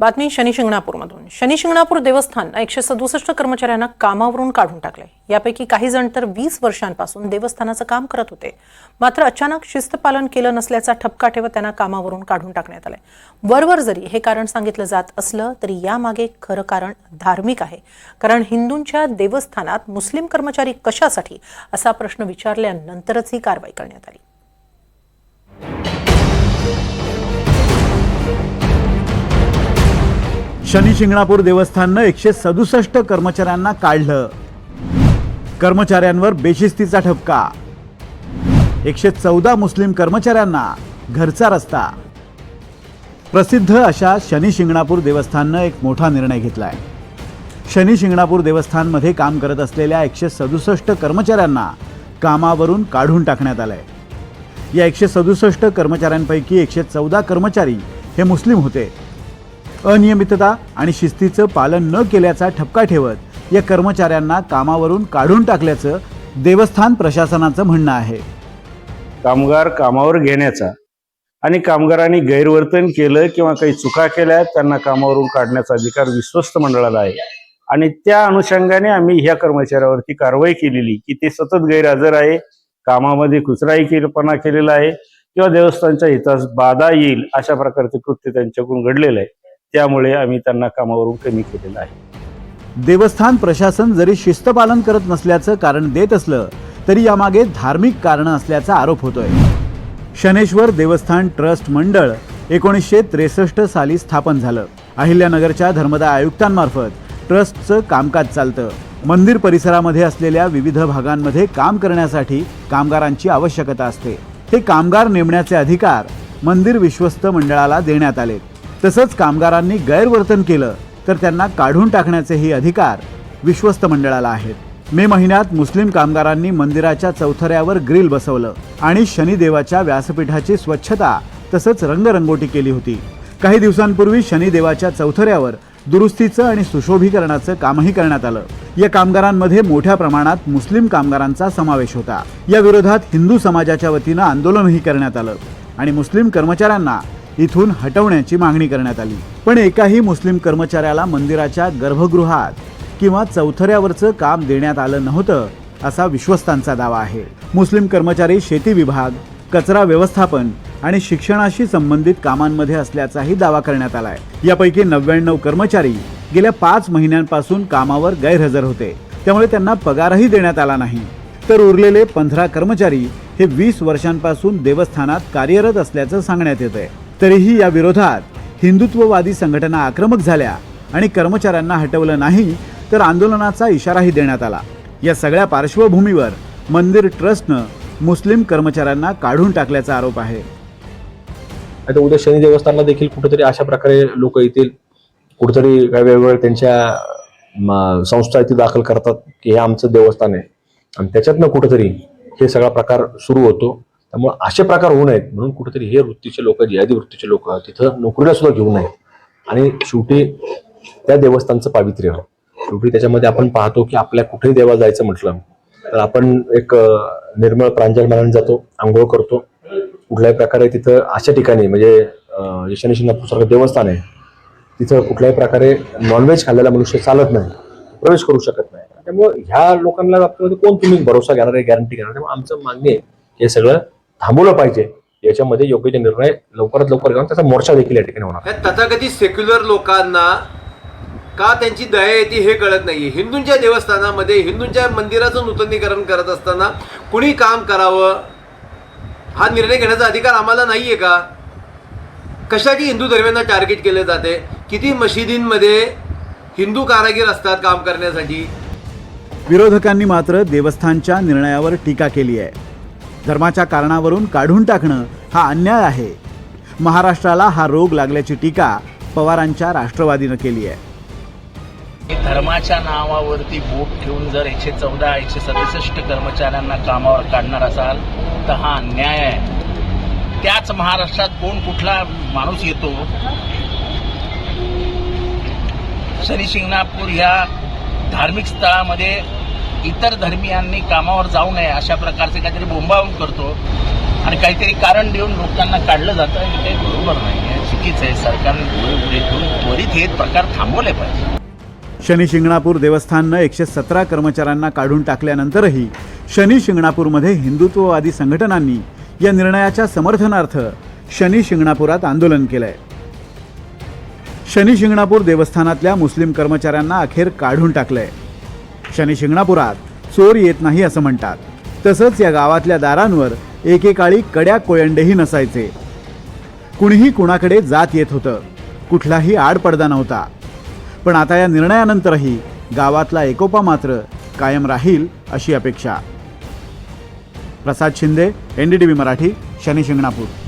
बातमी शनी शिंगणापूरमधून. शनी शिंगणापूर देवस्थान एकशे सदुसष्ट कर्मचाऱ्यांना कामावरून काढून टाकले यापैकी काही जण तर वीस वर्षांपासून देवस्थानाचं काम करत होते. मात्र अचानक शिस्तपालन केलं नसल्याचा ठपका ठेवत त्यांना कामावरून काढून टाकण्यात आलंय. वरवर जरी हे कारण सांगितलं जात असलं तरी यामागे खरं कारण धार्मिक आहे. कारण हिंदूंच्या देवस्थानात मुस्लिम कर्मचारी कशासाठी असा प्रश्न विचारल्यानंतरच ही कारवाई करण्यात आली. शनी शिंगणापूर देवस्थाननं एकशे सदुसष्ट कर्मचाऱ्यांना काढलं. कर्मचाऱ्यांवर बेशिस्तीचा ठपका. एकशे चौदा मुस्लिम कर्मचाऱ्यांना घरचा रस्ता. प्रसिद्ध अशा शनी शिंगणापूर देवस्थाननं एक मोठा निर्णय घेतलाय. शनी शिंगणापूर देवस्थानमध्ये काम करत असलेल्या एकशे सदुसष्ट कर्मचाऱ्यांना कामावरून काढून टाकण्यात आलंय. या एकशे सदुसष्ट कर्मचाऱ्यांपैकी एकशे चौदा कर्मचारी हे मुस्लिम होते. अनियमितता आणि शिस्तीचं पालन न केल्याचा ठपका ठेवत या कर्मचाऱ्यांना कामावरून काढून टाकल्याचं देवस्थान प्रशासनाचं म्हणणं आहे. कामगार कामावर घेण्याचा आणि कामगारांनी गैरवर्तन केलं किंवा काही चुका केल्या त्यांना कामावरून काढण्याचा अधिकार विश्वस्त मंडळाला आहे. आणि त्या अनुषंगाने आम्ही ह्या कर्मचाऱ्यावरती कारवाई केलेली की ते सतत गैरहजर आहे कामामध्ये कुचराई केलपणा केलेला आहे किंवा देवस्थानच्या हितास बाधा येईल अशा प्रकारचे कृत्य त्यांच्याकडून घडलेलं आहे. त्यामुळे आम्ही त्यांना कामावरून कमी केलेलं आहे. देवस्थान प्रशासन जरी शिस्तपालन करत नसल्याचं कारण देत असलं तरी यामागे धार्मिक कारणं असल्याचा आरोप होतोय. शनेश्वर देवस्थान ट्रस्ट मंडळ एकोणीसशे त्रेसष्ट साली स्थापन झालं. अहिल्यानगरच्या धर्मदाय आयुक्तांमार्फत ट्रस्टचं कामकाज चालतं. मंदिर परिसरामध्ये असलेल्या विविध भागांमध्ये काम करण्यासाठी कामगारांची आवश्यकता असते. ते कामगार नेमण्याचे अधिकार मंदिर विश्वस्त मंडळाला देण्यात आले तसंच कामगारांनी गैरवर्तन केलं तर त्यांना काढून टाकण्याचेही अधिकार विश्वस्त मंडळाला आहेत. मे महिन्यात मुस्लिम कामगारांनी मंदिराच्या चौथऱ्यावर ग्रिल बसवलं आणि शनिदेवाच्या व्यासपीठाची स्वच्छता तसंच रंगरंगोटी केली होती. काही दिवसांपूर्वी शनिदेवाच्या चौथऱ्यावर दुरुस्तीचं आणि सुशोभीकरणाचं कामही करण्यात आलं. या कामगारांमध्ये मोठ्या प्रमाणात मुस्लिम कामगारांचा समावेश होता. या विरोधात हिंदू समाजाच्या वतीनं आंदोलनही करण्यात आलं आणि मुस्लिम कर्मचाऱ्यांना इथून हटवण्याची मागणी करण्यात आली. पण एकाही मुस्लिम कर्मचाऱ्याला मंदिराच्या गर्भगृहात किंवा चौथऱ्यावरचं काम देण्यात आलं नव्हतं असा विश्वस्तांचा दावा आहे. मुस्लिम कर्मचारी शेती विभाग कचरा व्यवस्थापन आणि शिक्षणाशी संबंधित कामांमध्ये असल्याचाही दावा करण्यात आलाय. यापैकी नव्याण्णव कर्मचारी गेल्या पाच महिन्यांपासून कामावर गैरहजर होते. त्यामुळे त्यांना पगारही देण्यात आला नाही. तर उरलेले पंधरा कर्मचारी हे वीस वर्षांपासून देवस्थानात कार्यरत असल्याचं सांगण्यात येत आहे तरीही या विरोधात हिंदुत्ववादी संघटना आक्रमक झाल्या आणि कर्मचाऱ्यांना हटवलं नाही तर आंदोलनाचा इशाराही देण्यात आला. या सगळ्या पार्श्वभूमीवर मंदिर ट्रस्टनं मुस्लिम कर्मचाऱ्यांना काढून टाकल्याचा आरोप आहे. आता उद्या शनी देवस्थानला देखील कुठेतरी अशा प्रकारे लोक येतील कुठेतरी काही वेगवेगळ्या त्यांच्या संस्था इथे दाखल करतात की हे आमचं देवस्थान आहे. आणि त्याच्यातनं कुठेतरी हे सगळा प्रकार सुरू होतो. त्यामुळे असे प्रकार होऊ नयेत. म्हणून कुठेतरी हे वृत्तीचे लोक जिहादी वृत्तीचे लोक तिथं नोकरीला सुद्धा घेऊ नयेत. आणि शेवटी त्या देवस्थानचं पावित्र्य शेवटी त्याच्यामध्ये आपण पाहतो की आपल्या कुठेही देवाला जायचं म्हटलं तर आपण एक निर्मळ प्रांजल मानून जातो आंघोळ करतो. कुठल्याही प्रकारे तिथं अशा ठिकाणी म्हणजे अं, नागपूरसारखं देवस्थान आहे तिथं कुठल्याही प्रकारे नॉनव्हेज खाल्लेला मनुष्य चालत नाही प्रवेश करू शकत नाही. त्यामुळे ह्या लोकांना बाबतीमध्ये कोण तुम्ही भरोसा घेणार आहे गॅरंटी घेणार त्यामुळे आमचं मागणी आहे हे सगळं थांबवलं पाहिजे. याच्यामध्ये योग्य ते निर्णय लवकरात लवकर घेऊन त्याचा मोर्चा देखील या ठिकाणी होणार तथाकथित सेक्युलर लोकांना का त्यांची दया येते हे कळत नाहीये. हिंदूंच्या देवस्थानामध्ये हिंदूंच्या मंदिराचं नूतनीकरण करत असताना कुणी काम करावं? हा निर्णय घेण्याचा अधिकार आम्हाला नाहीये का? कशाची हिंदू धर्मियांना टार्गेट केले जाते? किती मशिदींमध्ये हिंदू कारागीर असतात काम करण्यासाठी? विरोधकांनी मात्र देवस्थानच्या निर्णयावर टीका केली आहे. धर्माच्या कारणावरून काढून टाकणं हा अन्याय आहे. महाराष्ट्राला हा रोग लागल्याची टीका पवारांच्या राष्ट्रवादीनं केली आहे. धर्माच्या नावावरती बोट ठेवून जर एकशे चौदा एकशे सदुसष्ट कर्मचाऱ्यांना कामावर काढणार असाल तर हा अन्याय आहे. त्याच महाराष्ट्रात कोण कुठला माणूस येतो? शनी शिंगणापूर ह्या धार्मिक स्थळामध्ये इतर धर्मियांनी कामावर जाऊ नये अशा प्रकारचे काहीतरी बोंबावून करतो. आणि काहीतरी कारण देऊन लोकांना काढलं जातं हे काही बरोबर नाही आहे चुकीचं आहे. सरकारने डोळे उघडे ठेवून त्वरित हे प्रकार थांबवले पाहिजे. शनी शिंगणापूर देवस्थाननं एकशे सतरा कर्मचाऱ्यांना काढून टाकल्यानंतरही शनी शिंगणापूरमध्ये हिंदुत्ववादी संघटनांनी या निर्णयाच्या समर्थनार्थ शनी शिंगणापुरात आंदोलन केलंय. शनी शिंगणापूर देवस्थानातल्या मुस्लिम कर्मचाऱ्यांना अखेर काढून टाकलंय. शनी शिंगणापुरात चोर येत नाही असं म्हणतात. तसंच या गावातल्या दारांवर एकेकाळी कड्या कोयंडेही नसायचे. कुणीही कुणाकडे जात येत होतं. कुठलाही आडपडदा नव्हता. पण आता या निर्णयानंतरही गावातला एकोपा मात्र कायम राहील अशी अपेक्षा. Prasad Shinde N D V Marathi Shani Shingnapur.